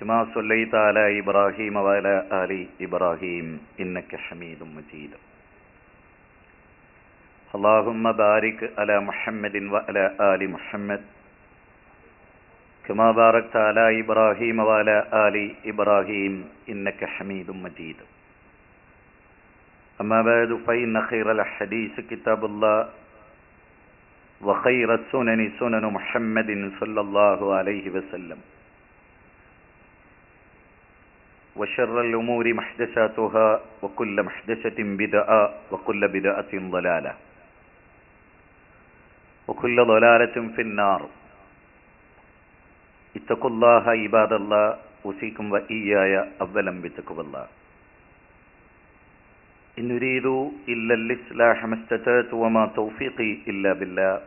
كما صليت على إبراهيم وعلى آل إبراهيم إنك حميد مجيد اللهم بارك على محمد وعلى آل محمد كما باركت على إبراهيم وعلى آل إبراهيم إنك حميد مجيد أما بعد فإن خير الحديث كتاب الله وخير السنن سنن محمد صلى الله عليه وسلم وشر الأمور محدثاتها وكل محدثة بدعة وكل بدعة ضلالة وكل ضلالة في النار. اتقوا الله عباد الله أوصيكم وإياي أولا بتقوى الله. إن أريد إلا الإصلاح ما استطعت وما توفيقي إلا بالله.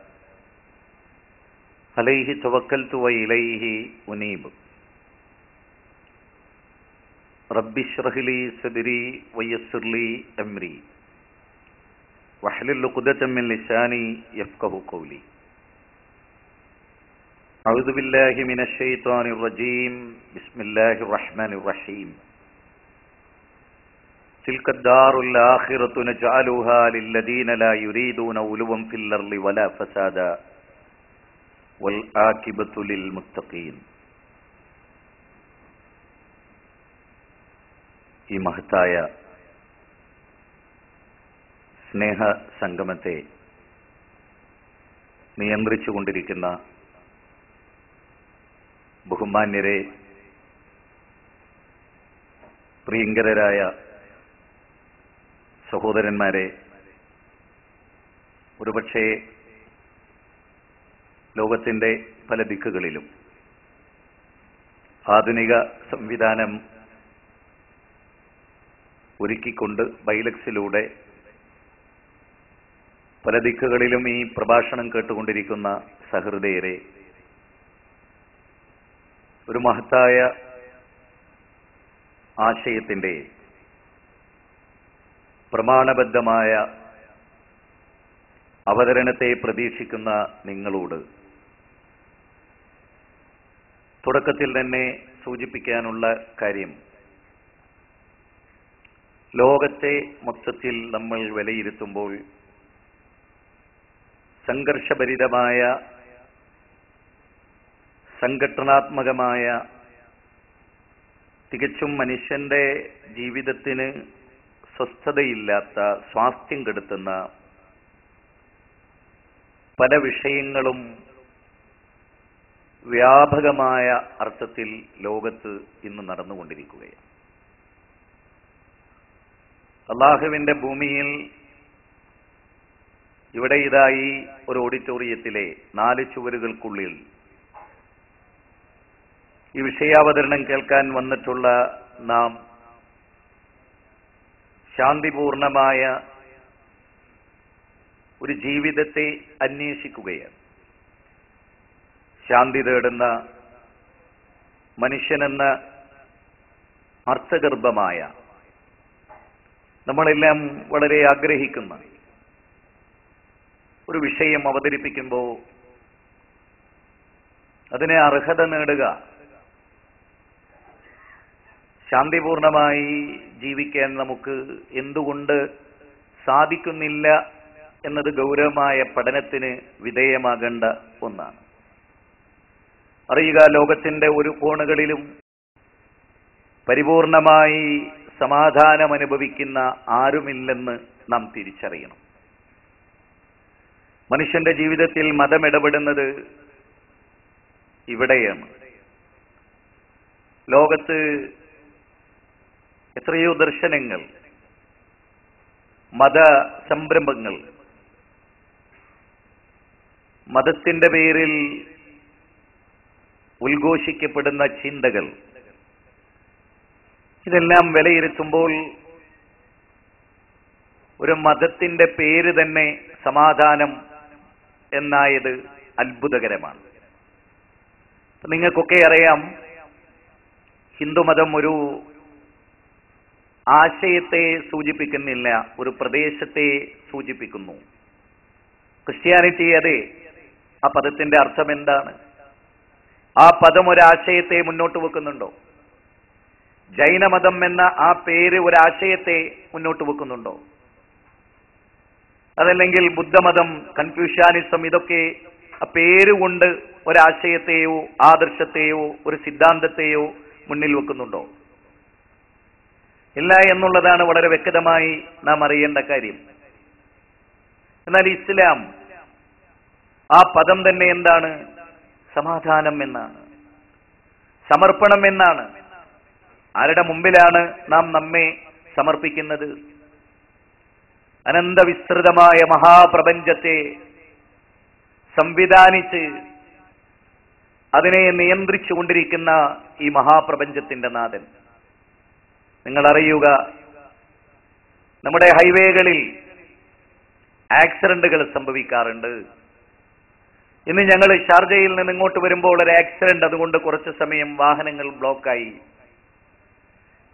عليه توكلت وإليه أنيب. رب اشرح لي صدري ويسر لي أمري. واحلل عقدة من لساني يفقه قولي. أعوذ بالله من الشيطان الرجيم. بسم الله الرحمن الرحيم. تلك الدار الآخرة نجعلها للذين لا يريدون علوا في الأرض ولا فسادا. والعاقبة للمتقين. ഈ മഹത്തായ സ്നേഹ സംഗമത്തെ നിയന്ത്രിച്ചുകൊണ്ടിരിക്കുന്ന ബഹുമാന്യരെ പ്രിയങ്കരായ സഹോദരന്മാരെ ഒരുപക്ഷേ ലോകത്തിന്റെ പല ദിക്കുകളിലും ആധുനിക സംവിധാനം ഒരുക്കിക്കൊണ്ട് ബൈലക്സിലൂടെ പല ദിക്കുകളിലും ഈ പ്രഭാഷണം കേട്ടുകൊണ്ടിരിക്കുന്ന സഹൃദയരെ ഒരു മഹത്തായ ആശയത്തിന്റെ പ്രമാണബദ്ധമായ അവതരണത്തെ പ്രതീക്ഷിക്കുന്ന നിങ്ങളോട് തുടക്കത്തിൽ തന്നെ സൂചിപ്പിക്കാനുള്ള കാര്യം ലോകത്തെ മൊത്തത്തിൽ നമ്മൾ വിലയിരുത്തുമ്പോൾ സംഘർഷഭരിതമായ സംഘടനാത്മകമായ തികച്ചും മനുഷ്യന്റെ ജീവിതത്തിന് സ്വസ്ഥതയില്ലാത്ത സ്വാസ്ഥ്യം കെടുത്തുന്ന പല വിഷയങ്ങളും വ്യാപകമായ അർത്ഥത്തിൽ ലോകത്ത് ഇന്ന് നടന്നുകൊണ്ടിരിക്കുകയാണ്. അള്ളാഹുവിന്റെ ഭൂമിയിൽ ഇവിടെ ഇതായി ഒരു ഓഡിറ്റോറിയത്തിലെ നാല് ചുവരുകൾക്കുള്ളിൽ ഈ വിഷയാവതരണം കേൾക്കാൻ വന്നിട്ടുള്ള നാം ശാന്തിപൂർണമായ ഒരു ജീവിതത്തെ അന്വേഷിക്കുകയാണ്. ശാന്തി തേടുന്ന മനുഷ്യനെന്ന അർത്ഥഗർഭമായ നമ്മളെല്ലാം വളരെ ആഗ്രഹിക്കുന്ന ഒരു വിഷയം അവതരിപ്പിക്കുമ്പോൾ അതിനെ അർഹത നേടുക ശാന്തിപൂർണമായി ജീവിക്കാൻ നമുക്ക് എന്തുകൊണ്ട് സാധിക്കുന്നില്ല എന്നത് ഗൗരവമായ പഠനത്തിന് വിധേയമാകേണ്ട ഒന്നാണ്. അറിയുക ലോകത്തിന്റെ ഒരു കോണുകളിലും പരിപൂർണമായി സമാധാനം അനുഭവിക്കുന്ന ആരുമില്ലെന്ന് നാം തിരിച്ചറിയണം. മനുഷ്യന്റെ ജീവിതത്തിൽ മതം ഇടപെടുന്നത് ഇവിടെയാണ്. ലോകത്ത് എത്രയോ ദർശനങ്ങൾ മത സംരംഭങ്ങൾ മതത്തിന്റെ പേരിൽ ഉദ്ഘോഷിക്കപ്പെടുന്ന ചിന്തകൾ ഇതെല്ലാം വിലയിരുത്തുമ്പോൾ ഒരു മതത്തിന്റെ പേര് തന്നെ സമാധാനം എന്നായത് അത്ഭുതകരമാണ്. നിങ്ങൾക്കൊക്കെ അറിയാം ഹിന്ദുമതം ഒരു ആശയത്തെ സൂചിപ്പിക്കുന്നില്ല ഒരു പ്രദേശത്തെ സൂചിപ്പിക്കുന്നു. ക്രിസ്ത്യാനിറ്റി അതെ ആ പദത്തിന്റെ അർത്ഥം എന്താണ് ആ പദം ഒരാശയത്തെ മുന്നോട്ട് വെക്കുന്നുണ്ടോ? ജൈനമതം എന്ന ആ പേര് ഒരാശയത്തെ മുന്നോട്ട് വെക്കുന്നുണ്ടോ? അതല്ലെങ്കിൽ ബുദ്ധമതം കൺഫ്യൂഷ്യാനിസം ഇതൊക്കെ ആ പേരുകൊണ്ട് ഒരാശയത്തെയോ ആദർശത്തെയോ ഒരു സിദ്ധാന്തത്തെയോ മുന്നിൽ വെക്കുന്നുണ്ടോ? ഇല്ല എന്നുള്ളതാണ് വളരെ വ്യക്തമായി നാം അറിയേണ്ട കാര്യം. എന്നാൽ ഇസ്ലാം ആ പദം തന്നെ എന്താണ്? സമാധാനം എന്നാണ്. സമർപ്പണം എന്നാണ്. ആരുടെ മുമ്പിലാണ് നാം നമ്മെ സമർപ്പിക്കുന്നത്? അനന്തവിസ്തൃതമായ മഹാപ്രപഞ്ചത്തെ സംവിധാനിച്ച് അതിനെ നിയന്ത്രിച്ചു കൊണ്ടിരിക്കുന്ന ഈ മഹാപ്രപഞ്ചത്തിന്റെ നാഥൻ. നിങ്ങൾ അറിയുക നമ്മുടെ ഹൈവേകളിൽ ആക്സിഡന്റുകൾ സംഭവിക്കാറുണ്ട്. ഇന്ന് ഞങ്ങൾ ഷാർജയിൽ നിന്ന് ഇങ്ങോട്ട് വരുമ്പോൾ ഒരു ആക്സിഡന്റ് അതുകൊണ്ട് കുറച്ച് സമയം വാഹനങ്ങൾ ബ്ലോക്കായി.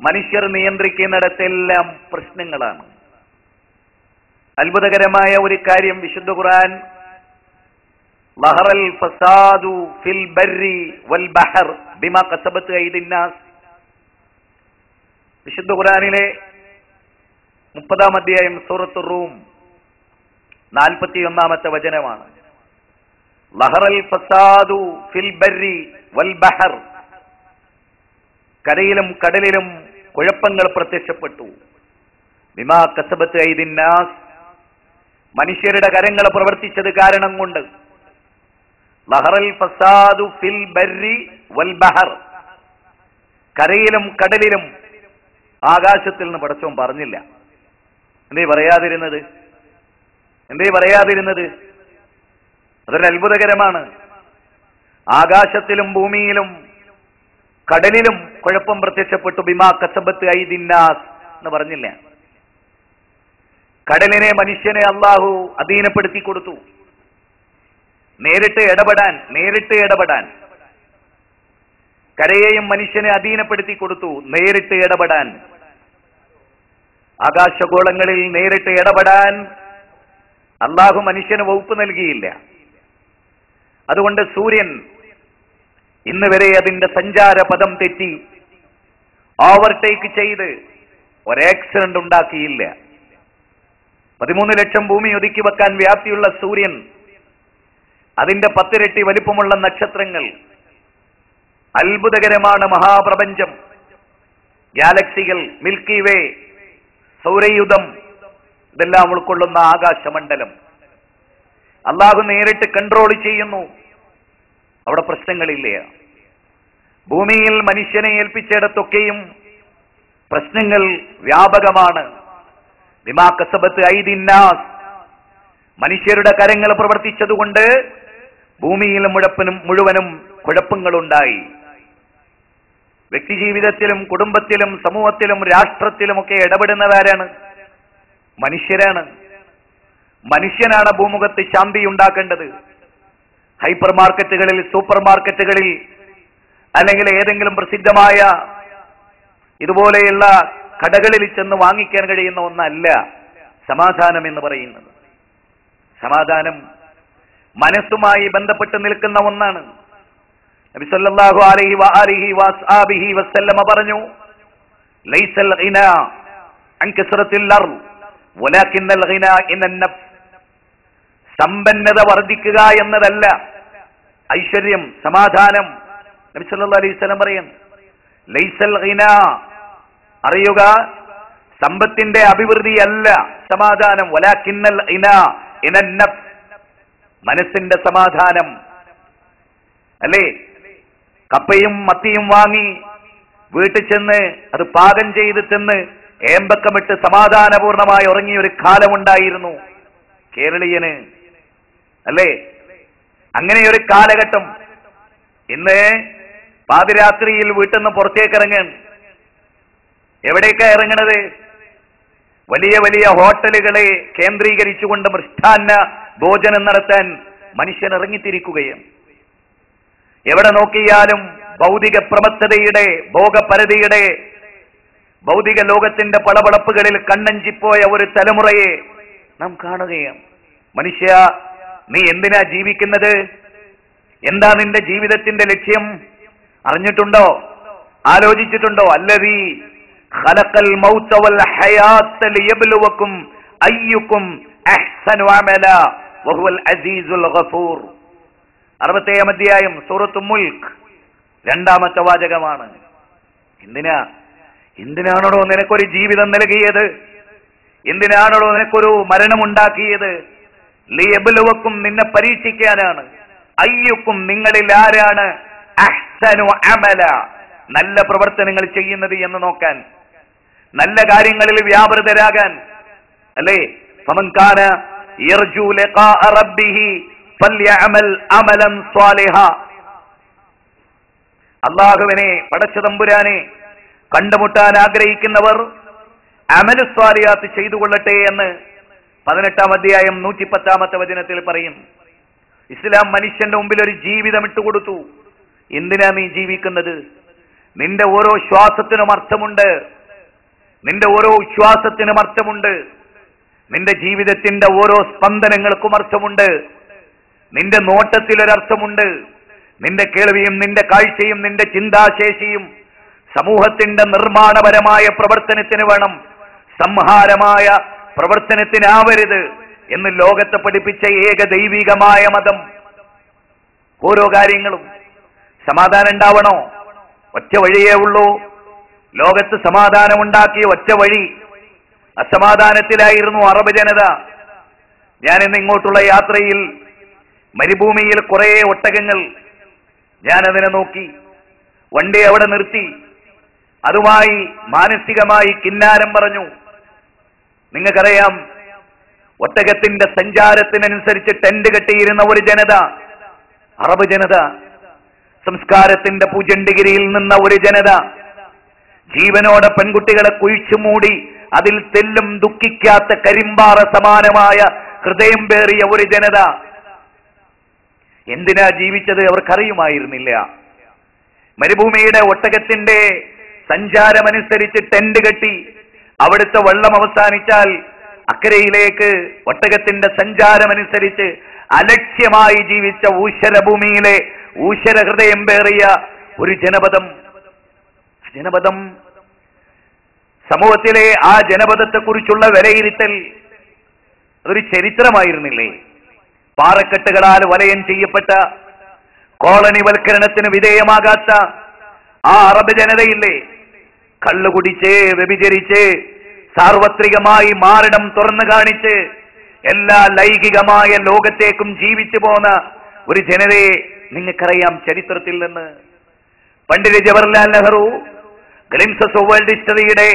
മനുഷ്യർ നിയന്ത്രിക്കുന്നിടത്തെല്ലാം പ്രശ്നങ്ങളാണ്. അത്ഭുതകരമായ ഒരു കാര്യം വിശുദ്ധ ഖുർആൻ ലഹറൽ ഫസാദു ഫിൽ ബർരി വൽ ബഹർ ബിമാ കസബത്ത് ഐദിന്നാസ് വിശുദ്ധ ഖുർആനിലെ മുപ്പതാം അധ്യായം സൂറത്ത് റൂം നാൽപ്പത്തി ഒന്നാമത്തെ വചനമാണ്. ലഹറൽ ഫസാദു ഫിൽ ബർരി വൽ ബഹർ. കരയിലും കടലിലും കുഴപ്പങ്ങൾ പ്രത്യക്ഷപ്പെട്ടു. വിമാ കസബത്ത് ഐദിന്നാസ് മനുഷ്യരുടെ കരങ്ങൾ പ്രവർത്തിച്ചത് കാരണം കൊണ്ട്. ലഹറൽ ഫസാദു ഫിൽ ബർരി വൽ ബഹർ. കരയിലും കടലിലും ആകാശത്തിൽ നിന്ന് പടച്ചോൻ പറഞ്ഞില്ല. എന്തേ പറയാതിരുന്നത്? എന്തേ പറയാതിരുന്നത്? അതൊരു അത്ഭുതകരമാണ്. ആകാശത്തിലും ഭൂമിയിലും കടലിലും കുഴപ്പം പ്രത്യക്ഷപ്പെട്ടു. ബിമാ കസബത്ത് ഐദിന്നാസ് എന്ന് പറഞ്ഞില്ല? കടലിനെ മനുഷ്യനെ അള്ളാഹു അധീനപ്പെടുത്തി കൊടുത്തു. നേരിട്ട് ഇടപെടാൻ നേരിട്ട് ഇടപെടാൻ. കരയെയും മനുഷ്യനെ അധീനപ്പെടുത്തി കൊടുത്തു നേരിട്ട് ഇടപെടാൻ. ആകാശഗോളങ്ങളിൽ നേരിട്ട് ഇടപെടാൻ അള്ളാഹു മനുഷ്യന് വകുപ്പ് നൽകിയില്ല. അതുകൊണ്ട് സൂര്യൻ ഇന്ന് വരെ അതിന്റെ സഞ്ചാര പദം തെറ്റി. ഓവർടേക്ക് ചെയ്ത് ഒരാക്സിഡന്റ് ഉണ്ടാക്കിയില്ല. പതിമൂന്ന് ലക്ഷം ഭൂമി ഒതുക്കി വെക്കാൻ വ്യാപ്തിയുള്ള സൂര്യൻ അതിന്റെ പത്തിരട്ടി വലിപ്പമുള്ള നക്ഷത്രങ്ങൾ അത്ഭുതകരമാണ് മഹാപ്രപഞ്ചം. ഗാലക്സികൾ മിൽക്കി വേ സൗരയുധം ഇതെല്ലാം ഉൾക്കൊള്ളുന്ന ആകാശമണ്ഡലം. അള്ളാഹു നേരിട്ട് കൺട്രോൾ ചെയ്യുന്നു. അവിടെ പ്രശ്നങ്ങളില്ല. ഭൂമിയിൽ മനുഷ്യനെ ഏൽപ്പിച്ചിടത്തൊക്കെയും പ്രശ്നങ്ങൾ വ്യാപകമാണ്. വിമാക്കസബത്ത് കസബത്ത് ഐദിന്നാസ്. മനുഷ്യരുടെ കരങ്ങൾ പ്രവർത്തിച്ചതുകൊണ്ട് ഭൂമിയിൽ മുഴപ്പനും മുഴുവനും കുഴപ്പങ്ങളുണ്ടായി. വ്യക്തിജീവിതത്തിലും കുടുംബത്തിലും സമൂഹത്തിലും രാഷ്ട്രത്തിലുമൊക്കെ ഇടപെടുന്നതാരാണ് മനുഷ്യരാണ്. മനുഷ്യനാണ് ഭൂമുഖത്ത് ശാന്തി ഉണ്ടാക്കേണ്ടത്. ഹൈപ്പർ മാർക്കറ്റുകളിൽ സൂപ്പർ മാർക്കറ്റുകളിൽ അല്ലെങ്കിൽ ഏതെങ്കിലും പ്രസിദ്ധമായ ഇതുപോലെയുള്ള കടകളിൽ ചെന്ന് വാങ്ങിക്കാൻ കഴിയുന്ന ഒന്നല്ല സമാധാനം എന്ന് പറയുന്നത്. സമാധാനം മനസ്സുമായി ബന്ധപ്പെട്ട് നിൽക്കുന്ന ഒന്നാണ്. നബി സല്ലല്ലാഹു അലൈഹി വാസ്ആബിഹി വഅസ്ഹാബിഹി വസല്ലമ പറഞ്ഞു ലൈസൽ നഫ്സ്. സമ്പന്നത വർദ്ധിക്കുക എന്നതല്ല ഐശ്വര്യം സമാധാനം നബി സല്ലല്ലാഹു അലൈഹി പറയും ലൈസൽ അറിയുക സമ്പത്തിന്റെ അഭിവൃദ്ധിയല്ല സമാധാനം. വലാകിന്നൽ ഗിന ഇനൻ നഫ്സ് മനസ്സിന്റെ സമാധാനം. അല്ലേ? കപ്പയും മത്തിയും വാങ്ങി വീട്ടിൽ ചെന്ന് അത് പാകം ചെയ്ത് ചെന്ന് ഏമ്പക്കമിട്ട് സമാധാനപൂർണമായി ഉറങ്ങിയ ഒരു കാലമുണ്ടായിരുന്നു കേരളീയന്. അല്ലേ? അങ്ങനെ ഒരു കാലഘട്ടം. ഇന്ന് പാതിരാത്രിയിൽ വീട്ടിൽ നിന്ന് പുറത്തേക്ക് ഇറങ്ങാൻ എവിടേക്കാ ഇറങ്ങണത്? വലിയ വലിയ ഹോട്ടലുകളെ കേന്ദ്രീകരിച്ചുകൊണ്ട് മൃഷ്ടാന്ന ഭോജനം നടത്താൻ മനുഷ്യൻ ഇറങ്ങിത്തിരിക്കുകയും എവിടെ നോക്കിയാലും ഭൗതിക പ്രമത്തതയുടെ ഭോഗപരതയുടെ ഭൗതിക ലോകത്തിന്റെ പളപളപ്പുകളിൽ കണ്ണഞ്ചിപ്പോയ ഒരു തലമുറയെ നാം കാണുകയും മനുഷ്യ നീ എന്തിനാ ജീവിക്കുന്നത്? എന്താ നിന്റെ ജീവിതത്തിന്റെ ലക്ഷ്യം? അറിഞ്ഞിട്ടുണ്ടോ? ആലോചിച്ചിട്ടുണ്ടോ? അല്ലതി ഖലഖൽ മൗത വൽ ഹയാത ലിയബ്ലുവക്കും അയ്യുക്കും അഹ്സനു അമല വഹുവൽ അസീസുൽ ഗഫൂർ. അറുപത്തേഴാം അധ്യായം സൂറത്തു മുൽക്ക് രണ്ടാമത്തെ വാചകമാണ്. എന്തിനാ? എന്തിനാണോ നിനക്കൊരു ജീവിതം നൽകിയത്? എന്തിനാണോ നിനക്കൊരു മരണമുണ്ടാക്കിയത്? ലിയബലുവക്കും നിന്നെ പരീക്ഷിക്കാനാണ്. അയ്യുക്കും നിങ്ങളിൽ ആരാണ്? അഹ്സനു അമല. നല്ല പ്രവർത്തനങ്ങൾ ചെയ്യുന്നത് എന്ന് നോക്കാൻ. നല്ല കാര്യങ്ങളിൽ വ്യാപൃതരാകാൻ. അല്ലേ? ഫമൻകാന യർജു അമലൻ സ്വാലിഹ. അള്ളാഹുവിനെ പടച്ചതമ്പുരാനെ കണ്ടുമുട്ടാൻ ആഗ്രഹിക്കുന്നവർ അമൽ സ്വാലിയാത്ത് ചെയ്തു കൊള്ളട്ടെ എന്ന് പതിനെട്ടാം അധ്യായം നൂറ്റിപ്പത്താമത്തെ വചനത്തിൽ പറയും. ഇസ്ലാം മനുഷ്യന്റെ മുമ്പിൽ ഒരു ജീവിതം ഇട്ടുകൊടുത്തു. എന്തിനാ നീ ജീവിക്കുന്നത്? നിന്റെ ഓരോ ശ്വാസത്തിനും അർത്ഥമുണ്ട്. നിന്റെ ഓരോ ഉച്ഛ്വാസത്തിനും അർത്ഥമുണ്ട്. നിന്റെ ജീവിതത്തിന്റെ ഓരോ സ്പന്ദനങ്ങൾക്കും അർത്ഥമുണ്ട്. നിന്റെ നോട്ടത്തിൽ ഒരർത്ഥമുണ്ട് നിന്റെ കേൾവിയും നിന്റെ കാഴ്ചയും നിന്റെ ചിന്താശേഷിയും സമൂഹത്തിന്റെ നിർമ്മാണപരമായ പ്രവർത്തനത്തിന് വേണം. സംഹാരമായ പ്രവർത്തനത്തിനാവരുത് എന്ന് ലോകത്തെ പഠിപ്പിച്ച ഏക ദൈവികമായ മതം. ഓരോ കാര്യങ്ങളും സമാധാനം ഉണ്ടാവണോ? ഒറ്റ വഴിയേ ഉള്ളൂ. ലോകത്ത് സമാധാനമുണ്ടാക്കിയ ഒറ്റ വഴി അസമാധാനത്തിലായിരുന്നു അറബ് ജനത. ഞാൻ ഇന്ന് ഇങ്ങോട്ടുള്ള യാത്രയിൽ മരുഭൂമിയിൽ കുറേ ഒട്ടകങ്ങൾ ഞാനതിനെ നോക്കി. വണ്ടി അവിടെ നിർത്തി. അതുമായി മാനസികമായി കിന്നാരം പറഞ്ഞു. നിങ്ങൾക്കറിയാം ഒട്ടകത്തിന്റെ സഞ്ചാരത്തിനനുസരിച്ച് ടെന്റ് കെട്ടിയിരുന്ന ഒരു ജനത അറബ് ജനത. സംസ്കാരത്തിന്റെ പൂജണ്ടിഗിരിയിൽ നിന്ന ഒരു ജനത ജീവനോടെ പെൺകുട്ടികളെ കുഴിച്ചു മൂടി അതിൽ തെല്ലും ദുഃഖിക്കാത്ത കരിമ്പാറ സമാനമായ ഹൃദയം പേറിയ ഒരു ജനത. എന്തിനാ ജീവിച്ചത് അവർക്കറിയുമായിരുന്നില്ല. മരുഭൂമിയുടെ ഒട്ടകത്തിന്റെ സഞ്ചാരമനുസരിച്ച് ടെന്റ് കെട്ടി അവിടുത്തെ വെള്ളം അവസാനിച്ചാൽ അക്കരയിലേക്ക് ഒട്ടകത്തിന്റെ സഞ്ചാരമനുസരിച്ച് അലക്ഷ്യമായി ജീവിച്ച ഊശ്വരഭൂമിയിലെ ഊശ്വര ഹൃദയം പേറിയ ഒരു ജനപദം. ജനപദം. സമൂഹത്തിലെ ആ ജനപദത്തെക്കുറിച്ചുള്ള വിലയിരുത്തൽ അതൊരു ചരിത്രമായിരുന്നില്ലേ? പാറക്കെട്ടുകളാൽ വലയം ചെയ്യപ്പെട്ട കോളനിവൽക്കരണത്തിന് വിധേയമാകാത്ത ആ അറബ് ജനതയില്ലേ? കള്ളുകുടിച്ച് വ്യഭിചരിച്ച് സാർവത്രികമായി മാറിടം തുറന്നു കാണിച്ച് എല്ലാ ലൈംഗികമായ ലോകത്തേക്കും ജീവിച്ചു പോന്ന ഒരു ജനതയെ നിങ്ങൾക്കറിയാം ചരിത്രത്തിൽ നിന്ന്. Pandit Jawaharlal Nehru glimpses of world ഹിസ്റ്ററിയുടെ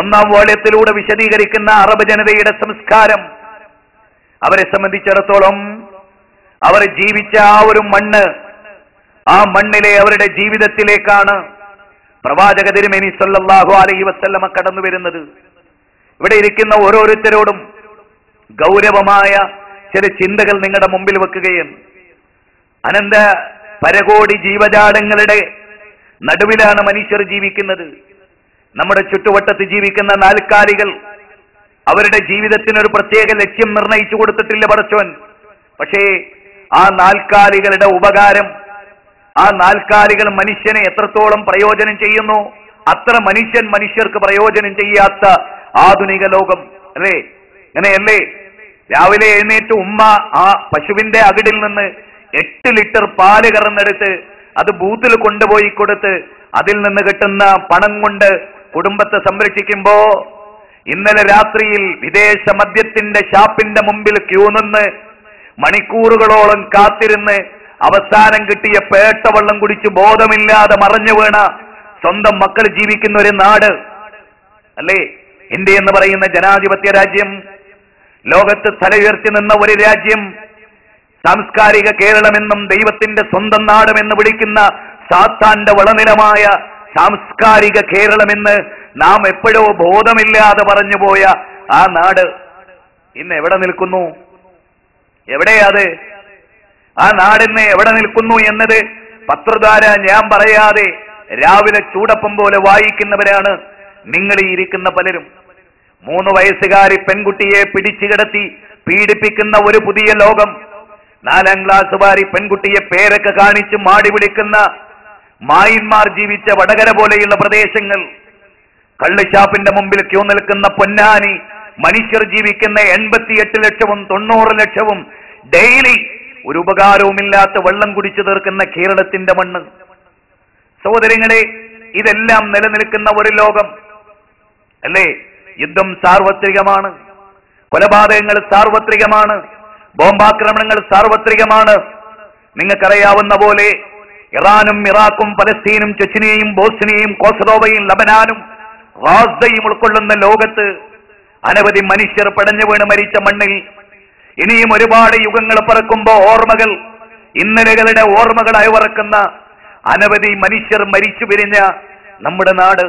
ഒന്നാം വോള്യത്തിലൂടെ വിശദീകരിക്കുന്ന അറബ് ജനതയുടെ സംസ്കാരം. അവരെ സംബന്ധിച്ചിടത്തോളം അവർ ജീവിച്ച ആ ഒരു മണ്ണ് ആ മണ്ണിലെ അവരുടെ ജീവിതത്തിലേക്കാണ് പ്രവാചക തിരുമേനി സല്ലാഹു അലൈഹി വസല്ലമ കടന്നു വരുന്നത്. ഇവിടെ ഇരിക്കുന്ന ഓരോരുത്തരോടും ഗൗരവമായ ചില ചിന്തകൾ നിങ്ങളുടെ മുമ്പിൽ വെക്കുകയും അനന്ത പരകോടി ജീവജാലങ്ങളുടെ നടുവിലാണ് മനുഷ്യർ ജീവിക്കുന്നത്. നമ്മുടെ ചുറ്റുവട്ടത്ത് ജീവിക്കുന്ന നാൽക്കാലികൾ അവരുടെ ജീവിതത്തിന് ഒരു പ്രത്യേക ലക്ഷ്യം നിർണയിച്ചു കൊടുത്തിട്ടില്ല പടച്ചോൻ. പക്ഷേ ആ നാൽക്കാലികളുടെ ഉപകാരം ആ നാൽക്കാലികൾ മനുഷ്യനെ എത്രത്തോളം പ്രയോജനം ചെയ്യുന്നു അത്ര മനുഷ്യൻ മനുഷ്യർക്ക് പ്രയോജനം ചെയ്യാത്ത ആധുനിക ലോകം അല്ലേ? അങ്ങനെയല്ലേ? രാവിലെ എഴുന്നേറ്റ് ഉമ്മ ആ പശുവിന്റെ അകിടിൽ നിന്ന് എട്ട് ലിറ്റർ പാൽ കറന്നെടുത്ത് അത് ബൂത്തിൽ കൊണ്ടുപോയി കൊടുത്ത് അതിൽ നിന്ന് കിട്ടുന്ന പണം കൊണ്ട് കുടുംബത്തെ സംരക്ഷിക്കുമ്പോ ഇന്നലെ രാത്രിയിൽ വിദേശ മദ്യത്തിന്റെ ഷാപ്പിന്റെ മുമ്പിൽ ക്യൂ നിന്ന് മണിക്കൂറുകളോളം കാത്തിരുന്ന് അവസാനം കിട്ടിയ പേട്ടവെള്ളം കുടിച്ച് ബോധമില്ലാതെ മറഞ്ഞു വീണ സ്വന്തം മക്കൾ ജീവിക്കുന്ന ഒരു നാട്. അല്ലേ? ഇന്ത്യ എന്ന് പറയുന്ന ജനാധിപത്യ രാജ്യം ലോകത്ത് തലയുയർത്തി നിന്ന ഒരു രാജ്യം സാംസ്കാരിക കേരളമെന്നും ദൈവത്തിന്റെ സ്വന്തം നാടുമെന്ന് വിളിക്കുന്ന സാത്താന്റെ വളനിലമായ സാംസ്കാരിക കേരളമെന്ന് നാം എപ്പോഴോ ബോധമില്ലാതെ പറഞ്ഞുപോയ ആ നാട് ഇന്ന് എവിടെ നിൽക്കുന്നു? എവിടെയാത് ആ നാടിന്ന് എവിടെ നിൽക്കുന്നു എന്നത് പത്രധാര ഞാൻ പറയാതെ രാവിലെ ചൂടപ്പം പോലെ വായിക്കുന്നവരാണ് നിങ്ങൾ ഇരിക്കുന്ന പലരും. മൂന്ന് വയസ്സുകാരി പെൺകുട്ടിയെ പിടിച്ചു കിടത്തി പീഡിപ്പിക്കുന്ന ഒരു പുതിയ ലോകം നാലാം ക്ലാസ് വാരി പെൺകുട്ടിയെ പേരൊക്കെ കാണിച്ച് മാടി വിളിക്കുന്ന മായിന്മാർ ജീവിച്ച വടകര പോലെയുള്ള പ്രദേശങ്ങൾ. കള്ളുഷാപ്പിന്റെ മുമ്പിൽ ക്യൂ നിൽക്കുന്ന പൊന്നാനി മനുഷ്യർ ജീവിക്കുന്ന എൺപത്തിയെട്ട് ലക്ഷവും തൊണ്ണൂറ് ലക്ഷവും ഡെയിലി ഒരു ഉപകാരവുമില്ലാത്ത വെള്ളം കുടിച്ചു തീർക്കുന്ന കേരളത്തിന്റെ മണ്ണ്. സഹോദരങ്ങളെ ഇതെല്ലാം നിലനിൽക്കുന്ന ഒരു ലോകം. അല്ലേ? യുദ്ധം സാർവത്രികമാണ്. കൊലപാതകങ്ങൾ സാർവത്രികമാണ്. ബോംബാക്രമണങ്ങൾ സാർവത്രികമാണ്. നിങ്ങൾക്കറിയാവുന്ന പോലെ ഇറാനും ഇറാഖും പലസ്തീനും ചെച്ചിനെയും ബോസ്നിയയും കോസറോവയും ലബനാനും റാസ്ദയും ഉൾക്കൊള്ളുന്ന ലോകത്ത് അനവധി മനുഷ്യർ പടഞ്ഞു വീണ് മരിച്ച മണ്ണിൽ ഇനിയും ഒരുപാട് യുഗങ്ങൾ പറക്കുമ്പോ ഓർമ്മകൾ ഇന്നലകളുടെ ഓർമ്മകൾ അയവറക്കുന്ന അനവധി മനുഷ്യർ മരിച്ചു പിരിഞ്ഞ നമ്മുടെ നാട്.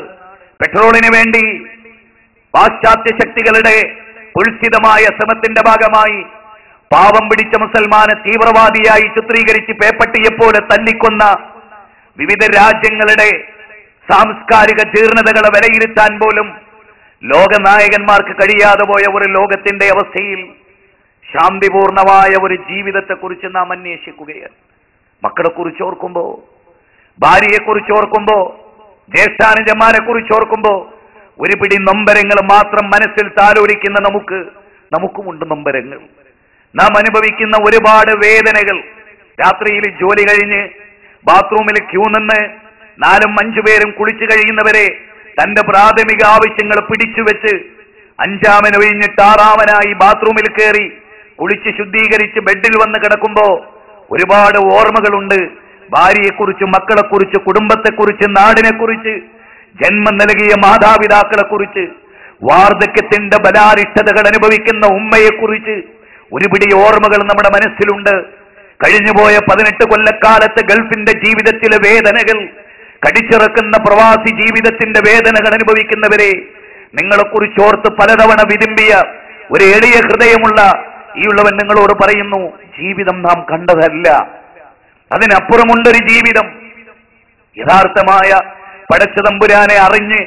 പെട്രോളിന് വേണ്ടി പാശ്ചാത്യ ശക്തികളുടെ കുൽസിതമായ ശ്രമത്തിന്റെ ഭാഗമായി പാവം പിടിച്ച മുസൽമാനെ തീവ്രവാദിയായി ചിത്രീകരിച്ച് പേപ്പട്ടിയെപ്പോലെ തല്ലിക്കൊന്ന വിവിധ രാജ്യങ്ങളുടെ സാംസ്കാരിക ജീർണതകളെ വിലയിരുത്താൻ പോലും ലോകനായകന്മാർക്ക് കഴിയാതെ പോയ ഒരു ലോകത്തിന്റെ അവസ്ഥയിൽ ശാന്തിപൂർണമായ ഒരു ജീവിതത്തെക്കുറിച്ച് നാം അന്വേഷിക്കുകയാണ്. മക്കളെ കുറിച്ച് ഓർക്കുമ്പോ ഭാര്യയെ കുറിച്ച് ഓർക്കുമ്പോ ജ്യേഷ്ഠാനുജന്മാരെ കുറിച്ച് ഓർക്കുമ്പോ ഒരു പിടി നൊമ്പരങ്ങൾ മാത്രം മനസ്സിൽ താലോലിക്കുന്ന നമുക്ക് നമുക്കുമുണ്ട് നൊമ്പരങ്ങൾ. നാം അനുഭവിക്കുന്ന ഒരുപാട് വേദനകൾ. രാത്രിയിൽ ജോലി കഴിഞ്ഞ് ബാത്റൂമിൽ ക്യൂ നിന്ന് നാലും അഞ്ചു പേരും കുളിച്ചു കഴിയുന്നവരെ തന്റെ പ്രാഥമിക ആവശ്യങ്ങൾ പിടിച്ചു വെച്ച് അഞ്ചാമനൊഴിഞ്ഞിട്ട് ആറാമനായി ബാത്റൂമിൽ കയറി കുളിച്ച് ശുദ്ധീകരിച്ച് ബെഡിൽ വന്ന് കിടക്കുമ്പോ ഒരുപാട് ഓർമ്മകളുണ്ട്. ഭാര്യയെക്കുറിച്ച് മക്കളെക്കുറിച്ച് കുടുംബത്തെക്കുറിച്ച് നാടിനെക്കുറിച്ച് ജന്മം നൽകിയ മാതാപിതാക്കളെക്കുറിച്ച് വാർദ്ധക്യത്തിന്റെ ബലാരിഷ്ടതകൾ അനുഭവിക്കുന്ന ഉമ്മയെക്കുറിച്ച് ഒരുപിടി ഓർമ്മകൾ നമ്മുടെ മനസ്സിലുണ്ട്. കഴിഞ്ഞുപോയ പതിനെട്ട് കൊല്ലക്കാലത്ത് ഗൾഫിന്റെ ജീവിതത്തിലെ വേദനകൾ കടിച്ചിറക്കുന്ന പ്രവാസി ജീവിതത്തിന്റെ വേദനകൾ അനുഭവിക്കുന്നവരെ നിങ്ങളെക്കുറിച്ച് ഓർത്ത് പലതവണ വിരുമ്പിയ ഒരു എളിയ ഹൃദയമുള്ള ഈ ഉള്ളവൻ നിങ്ങളോട് പറയുന്നു ജീവിതം നാം കണ്ടതല്ല. അതിനപ്പുറമുണ്ടൊരു ജീവിതം. യഥാർത്ഥമായ പടച്ചതമ്പുരാനെ അറിഞ്ഞ്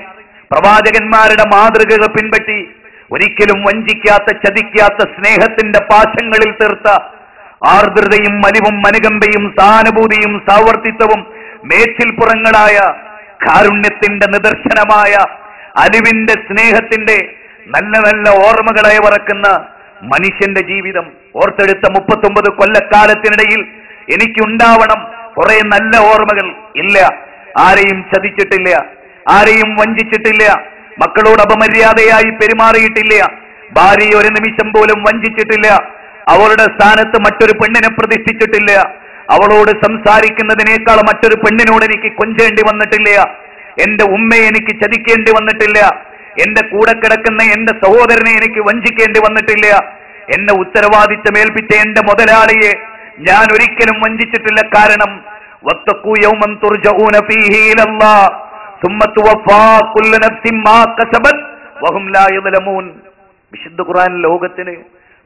പ്രവാചകന്മാരുടെ മാതൃകകൾ പിൻപറ്റി ഒരിക്കലും വഞ്ചിക്കാത്ത ചതിക്കാത്ത സ്നേഹത്തിന്റെ പാശങ്ങളിൽ തീർത്ത ആർദ്രതയും മലിവും അനുകമ്പയും സഹാനുഭൂതിയും സാവർത്തിത്വവും മേച്ചിൽപ്പുറങ്ങളായ കാരുണ്യത്തിന്റെ നിദർശനമായ അലിവിന്റെ സ്നേഹത്തിന്റെ നല്ല നല്ല ഓർമ്മകളെ വറക്കുന്ന മനുഷ്യന്റെ ജീവിതം. ഓർത്തെടുത്ത മുപ്പത്തൊമ്പത് കൊല്ലക്കാലത്തിനിടയിൽ എനിക്കുണ്ടാവണം കുറെ നല്ല ഓർമ്മകൾ. ഇല്ല. ആരെയും ചതിച്ചിട്ടില്ല. ആരെയും വഞ്ചിച്ചിട്ടില്ല. മക്കളോട് അപമര്യാദയായി പെരുമാറിയിട്ടില്ല. ഭാര്യയെ ഒരു നിമിഷം പോലും വഞ്ചിച്ചിട്ടില്ല. അവളുടെ സ്ഥാനത്ത് മറ്റൊരു പെണ്ണിനെ പ്രതിഷ്ഠിച്ചിട്ടില്ല. അവളോട് സംസാരിക്കുന്നതിനേക്കാൾ മറ്റൊരു പെണ്ണിനോട് എനിക്ക് കൊഞ്ചേണ്ടി വന്നിട്ടില്ല. എന്റെ ഉമ്മയെ എനിക്ക് ചതിക്കേണ്ടി വന്നിട്ടില്ല. എന്റെ കൂടെ കിടക്കുന്ന എന്റെ സഹോദരനെ എനിക്ക് വഞ്ചിക്കേണ്ടി വന്നിട്ടില്ല. എന്നെ ഉത്തരവാദിത്തം ഏൽപ്പിച്ച എന്റെ മുതലാളിയെ ഞാൻ ഒരിക്കലും വഞ്ചിച്ചിട്ടില്ല. കാരണം വത്തക്കൂ യൗമൻ തുർജഊന ഫീഹി. ثم توفى كل نفس ما كسبت وهم لا يظلمون വിശുദ്ധ ഖുർആൻ ലോകത്തിന്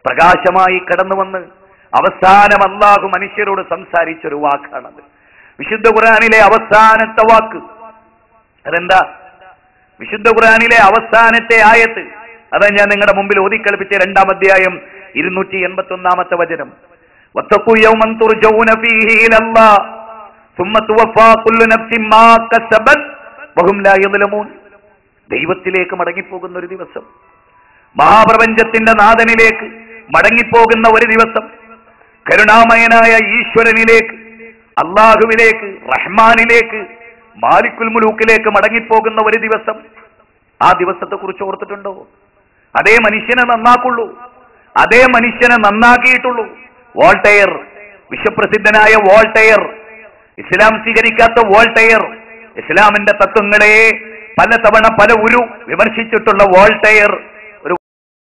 പ്രകാശമായി കടന്നു വന്ന് അവസാനം അള്ളാഹു മനുഷ്യരോട് സംസാരിച്ചൊരു വാക്കാണത് വിശുദ്ധ ഖുർആനിലെ അവസാനത്തെ വാക്ക് അതെന്താ വിശുദ്ധ ഖുർആനിലെ അവസാനത്തെ ആയത്ത് അതാ ഞാൻ നിങ്ങളുടെ മുമ്പിൽ ഓതിക്കളിപ്പിച്ച രണ്ടാം അധ്യായം ഇരുന്നൂറ്റി എൺപത്തി ഒന്നാമത്തെ വചനം واتقوا يوما ترجعون فيه إلى الله ثم توفى كل نفس ما كسبت ബഹുംലായുലമൂൻ ദൈവത്തിലേക്ക് മടങ്ങിപ്പോകുന്ന ഒരു ദിവസം. മഹാപ്രപഞ്ചത്തിന്റെ നാഥനിലേക്ക് മടങ്ങിപ്പോകുന്ന ഒരു ദിവസം. കരുണാമയനായ ഈശ്വരനിലേക്ക് അള്ളാഹുവിലേക്ക് റഹ്മാനിലേക്ക് മാലിക്കുൽ മുലൂക്കിലേക്ക് മടങ്ങിപ്പോകുന്ന ഒരു ദിവസം. ആ ദിവസത്തെ കുറിച്ച് ഓർത്തിട്ടുണ്ടോ? അതേ മനുഷ്യനെ നന്നാക്കുള്ളൂ. അതേ മനുഷ്യനെ നന്നാക്കിയിട്ടുള്ളൂ. വോൾട്ടയർ വിശ്വപ്രസിദ്ധനായ വോൾട്ടയർ ഇസ്ലാം സ്വീകരിക്കാത്ത വോൾട്ടയർ ഇസ്ലാമിന്റെ തത്വങ്ങളെ പലതവണ പല ഉരു വിമർശിച്ചിട്ടുള്ള വോൾട്ടയർ